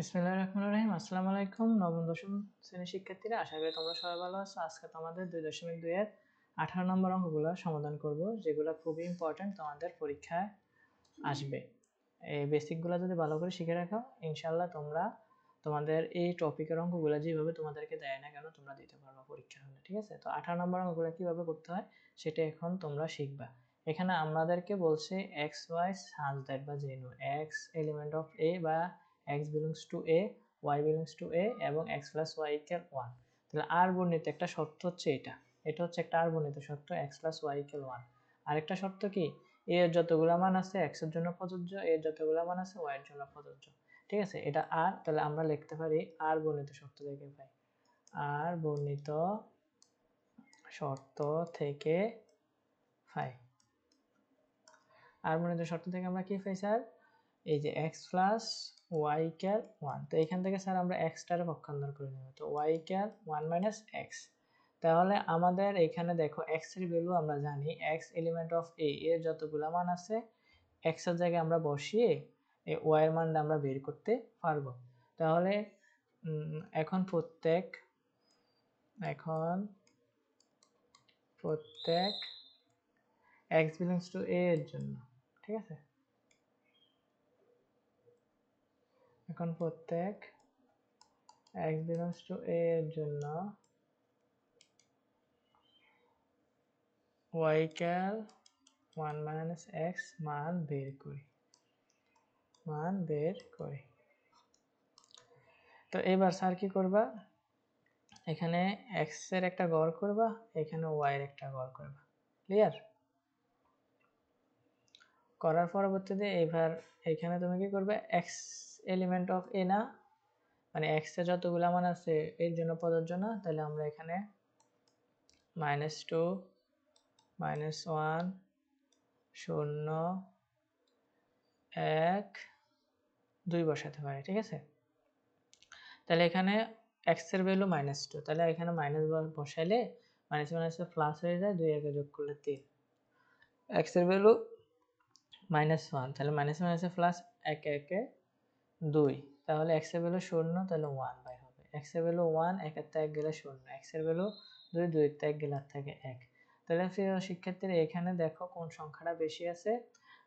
বিসমিল্লাহির রহমানির রহিম, আসসালামু আলাইকুম। নবম, দশম শ্রেণির শিক্ষার্থীরা, আশা করি তোমরা সবাই ভালো আছো। আজকে তোমাদের দুই দশমিক দুই এর আঠারো নম্বর অঙ্কগুলো সমাধান করব, যেগুলো খুবই ইম্পর্টেন্ট তোমাদের পরীক্ষায় আসবে। এই বেসিকগুলো যদি ভালো করে শিখে রাখো ইনশাল্লাহ তোমরা তোমাদের এই টপিকের অঙ্কগুলো যেভাবে তোমাদেরকে দেয় না কেন, তোমরা দিতে পারবে পরীক্ষার হলে, ঠিক আছে? তো আঠারো নম্বর অঙ্কগুলো কীভাবে করতে হয়, সেটা এখন তোমরা শিখবা। এখানে আমাদেরকে বলছে এক্স ওয়াই সাজ দ্যাট বা জেনু এক্স এলিমেন্ট অফ এ বা x belongs to a, y belongs to a এবং x plus y equal 1 তাহলে আর বর্ণিত একটা শর্ত হচ্ছে এটা। এটা হচ্ছে একটা আর বর্ণিত শর্ত, x plus y equal 1 আরেকটা শর্ত কি? a এর যতগুলো মান আছে, x এর জন্য প্রযোজ্য, a এর যতগুলো মান আছে, y এর জন্য প্রযোজ্য। ঠিক আছে? এটা আর তাহলে আমরা লিখতে পারি আর বর্ণিত শর্ত থেকে পাই আর বর্ণিত শর্ত থেকে পাই আর বর্ণিত শর্ত থেকে আমরা কি পাই স্যার এই যে x plus Y equal one তো এখান থেকে স্যার আমরা এক্সটারে পক্ষান্তর করে নেব। তো ওয়াই ক্যাল ওয়ান মাইনাস এক্স তাহলে আমাদের এখানে দেখো এক্সের ভ্যালু আমরা জানি এক্স এলিমেন্ট অফ এ এর যতগুলো মান আছে এক্সের জায়গায় আমরা বসিয়ে এই ওয়াই এর মানটা আমরা বের করতে পারব। তাহলে এখন প্রত্যেক এখন প্রত্যেক এক্স বিলংস টু এ এর জন্য, ঠিক আছে? এখন প্রত্যেক x belongs to a এর জন্য y ক্যাল 1 মাইনাস x মান বের করি। মান বের করি। তো এবার স্যার কি করবা? এখানে x এর একটা গড় করবা, এখানে y এর একটা গড় করবা। ক্লিয়ার করার পরবর্তীতে এবার এখানে তুমি কি করবে? x এলিমেন্ট অফ এ না মানে এক্স যতগুলো মান আছে, এর জন্য প্রযোজ্য না তাহলে আমরা এখানে মাইনাস টু মাইনাস ওয়ান শূন্য, এক, দুই বসাতে পারি, ঠিক আছে? তাহলে এখানে এক্সের ভ্যালু মাইনাস টু তাহলে এখানে মাইনাস বসাইলে মাইনাস মাইনাস প্লাস হয়ে যায়, দুই একে যোগ করলে তিন। এক্সের ভ্যালু মাইনাস ওয়ান তাহলে মাইনাস মাইনাসে প্লাস একে একে দুই। তাহলে এক্সের ভ্যালু শূন্য, তাহলে ওয়ান বাই হবে। এক্সের ভ্যালু ওয়ান একের এক গেলে শূন্য। এক্সের ভ্যালু দুই দুই এক গেলে থাকে এক। তাহলে প্রিয় শিক্ষার্থীরা, এখানে দেখো কোন সংখ্যাটা বেশি আছে।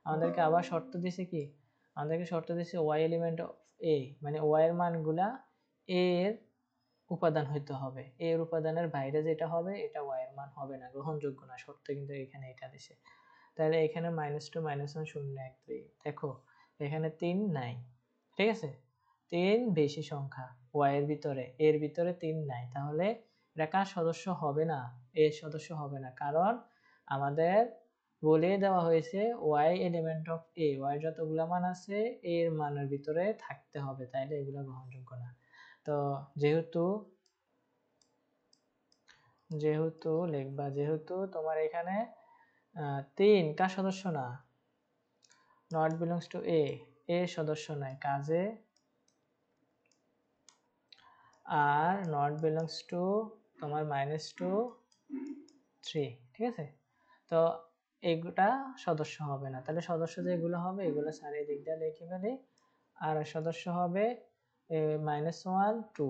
আমাদেরকে আবার শর্ত দিছে কি? আমাদেরকে শর্ত দিছে ওয়াই এলিমেন্ট অফ এ মানে ওয়াই এর মানগুলা এ এর উপাদান হইতে হবে। এ এর উপাদানের বাইরে যেটা হবে, এটা ওয়াই এর মান হবে না। গ্রহণযোগ্য না। শর্ত কিন্তু এখানে এটা দিছে। তাহলে এখানে মাইনাস টু মাইনাস ওয়ান শূন্য, এক, দুই। দেখো, এখানে তিন নাই। ঠিক আছে? তিন বেশি সংখ্যা। ওয়াই এর ভিতরে এর ভিতরে তিন নাই। তাহলে এটা কার সদস্য হবে না? এর সদস্য হবে না। কারণ আমাদের বলে দেওয়া হয়েছে Y element of A Y যতগুলো মান আছে, এর মানের ভিতরে থাকতে হবে। তাইলে এগুলো গ্রহণযোগ্য না। তো যেহেতু যেহেতু লিখবা, যেহেতু তোমার এখানে তিন, কার সদস্য না? নট বিলংস টু এ এর সদস্য নয়, কাজে আর নট বিলংস টু তোমার মাইনাস টু থ্রি ঠিক আছে? তো এগুলা সদস্য হবে না। তাহলে সদস্য যেগুলো হবে, এগুলো স্যার এই লিখে ফেলি। আর সদস্য হবে মাইনাস ওয়ান টু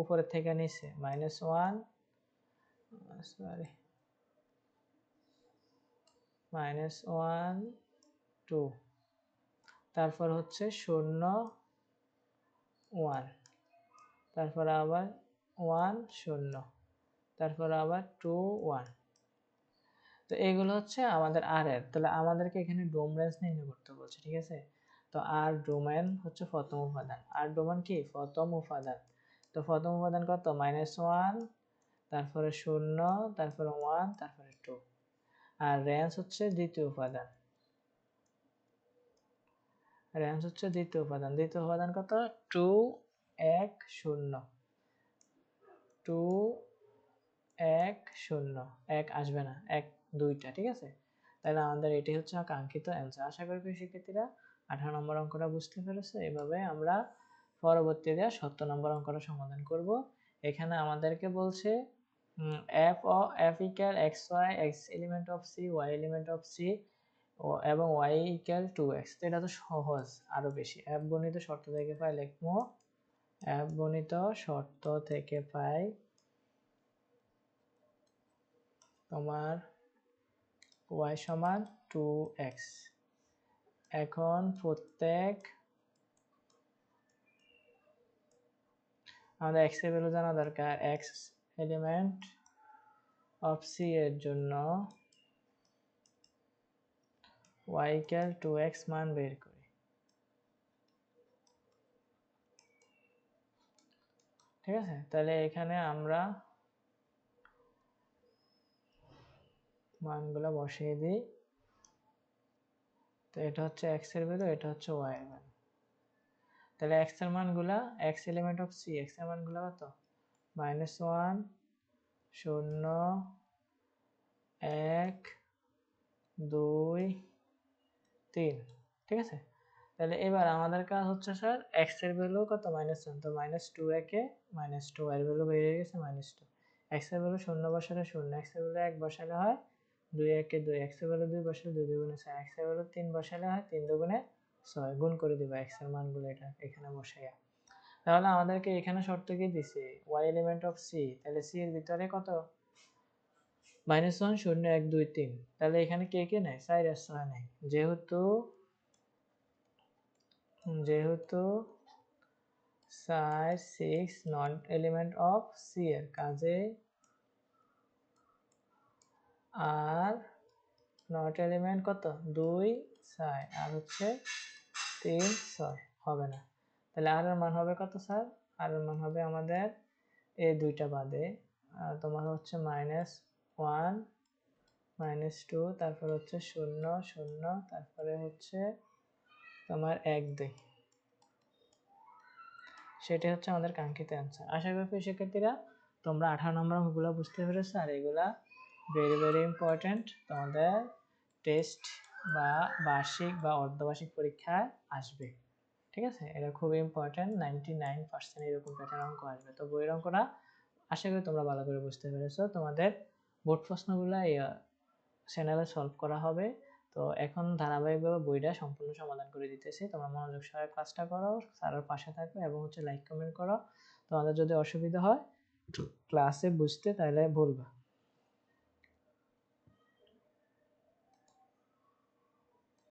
উপরের থেকে নিচে minus one sorry minus one two তারপর হচ্ছে শূন্য ওয়ান তারপর আবার ওয়ান শূন্য। তারপর আবার টু ওয়ান তো এগুলো হচ্ছে আমাদের আর এর। তাহলে আমাদেরকে এখানে ডোম রেঞ্জ নির্ণয় করতে বলছে, ঠিক আছে? তো আর ডোমেন হচ্ছে প্রথম উপাদান। আর ডোমেন কি? প্রথম উপাদান। তো প্রথম উপাদান কত? মাইনাস ওয়ান তারপরে শূন্য, তারপরে ওয়ান তারপরে টু আর রেঞ্জ হচ্ছে দ্বিতীয় উপাদান। রেঞ্জ হচ্ছে দ্বিতীয় উপাদান। দ্বিতীয় উপাদান কত? টু এক শূন্য। টু এক শূন্য। এক আসবে না। এক, দুইটা, ঠিক আছে? তাহলে আমাদের এটি হচ্ছে কাঙ্ক্ষিত অ্যান্সার আশা করি শিক্ষার্থীরা আঠারো নম্বর অঙ্কটা বুঝতে পেরেছে। এভাবে আমরা পরবর্তীতে সত্তর নম্বর অঙ্কটা সমাধান করব। এখানে আমাদেরকে বলছে F o F equal X Y X element of C Y element of C এবং ওয়াই ইকাল টু এক্স এটা তো সহজ আরও বেশি। এফ গণিত শর্ত থেকে পাই লিখব। এফ গণিত শর্ত থেকে পাই তোমার ওয়াই সমান টু এক্স এখন প্রত্যেক আমাদের এক্সের ভ্যালু জানা দরকার। এক্স এলিমেন্ট অফ সি এর জন্য y ইকুয়াল টু এক্স মান বের করি। ঠিক আছে? তাহলে এখানে আমরা মানগুলো বসিয়ে দিই। তো এটা হচ্ছে এক্সের ভ্যালু, এটা হচ্ছে ওয়াই এর ভ্যালু। তাহলে এক্সের মানগুলা, এক্স এলিমেন্ট অফ সি এক্সের মানগুলো কত? মাইনাস ওয়ান, শূন্য, এক, দুই তিন, ঠিক আছে? তাহলে এবার আমাদের কাজ হচ্ছে স্যার এক্সের ভ্যালু কত? মাইনাস ওয়ান তো মাইনাস টু একে মাইনাস টু এর ভ্যালু বেরিয়ে গেছে মাইনাস টু এক্সের ভ্যালু শূন্য বসালে শূন্য এক্সের ভ্যালু এক বসালে হয় দুই একে দুই এক্সের ভ্যালু দুই বসালে দুই দুগুণে ছয় এক্সের ভ্যালু তিন বসালে হয় তিন দুগুণে ছয়, গুণ করে দিবা এক্সের মানগুলো এটা, এখানে বসাইয়া তাহলে আমাদেরকে এখানে শর্ত কি দিছে? ওয়াই এলিমেন্ট অফ সি তাহলে সি এর ভিতরে কত? মাইনাস ওয়ান শূন্য এক দুই তিন। তাহলে এখানে কে কে নেয়? আর ছয় নেয় যেহেতু যেহেতু size six not element of C এর কাজে আর নট এলিমেন্ট কত? দুই ছয় আর হচ্ছে তিন, ছয়। হবে না। তাহলে আর এর মান হবে কত স্যার? আর এর মান হবে আমাদের এই দুইটা বাদে। তোমার হচ্ছে মাইনাস ওয়ান মাইনাস টু, তারপর হচ্ছে শূন্য শূন্য, তারপরে হচ্ছে তোমার এক দুই। সেটি হচ্ছে আমাদের কাঙ্ক্ষিত অ্যান্সার আশা করি শিক্ষার্থীরা, তোমরা আঠারো নম্বর অঙ্কগুলো বুঝতে পেরেছ আর এগুলা ভেরি ভেরি ইম্পর্ট্যান্ট তোমাদের টেস্ট বা বার্ষিক বা অর্ধবার্ষিক পরীক্ষায় আসবে। ঠিক আছে? এটা খুবই ইম্পর্ট্যান্ট নাইনটি নাইন পার্সেন্ট এরকম প্যাটার্ন অঙ্ক আসবে। তো বইয়ের অঙ্কটা আশা করি তোমরা ভালো করে বুঝতে পেরেছ। তোমাদের বোর্ড প্রশ্নগুলো এই চ্যানেলে সলভ করা হবে। তো এখন ধারাবাহিকভাবে বইটা সম্পূর্ণ সমাধান করে দিতেছি। তোমরা মনোযোগ সহায় কাজটা করো স্যারের পাশে থাকো এবং হচ্ছে লাইক কমেন্ট করো। তোমাদের যদি অসুবিধা হয় ক্লাসে বুঝতে তাহলে বলবা।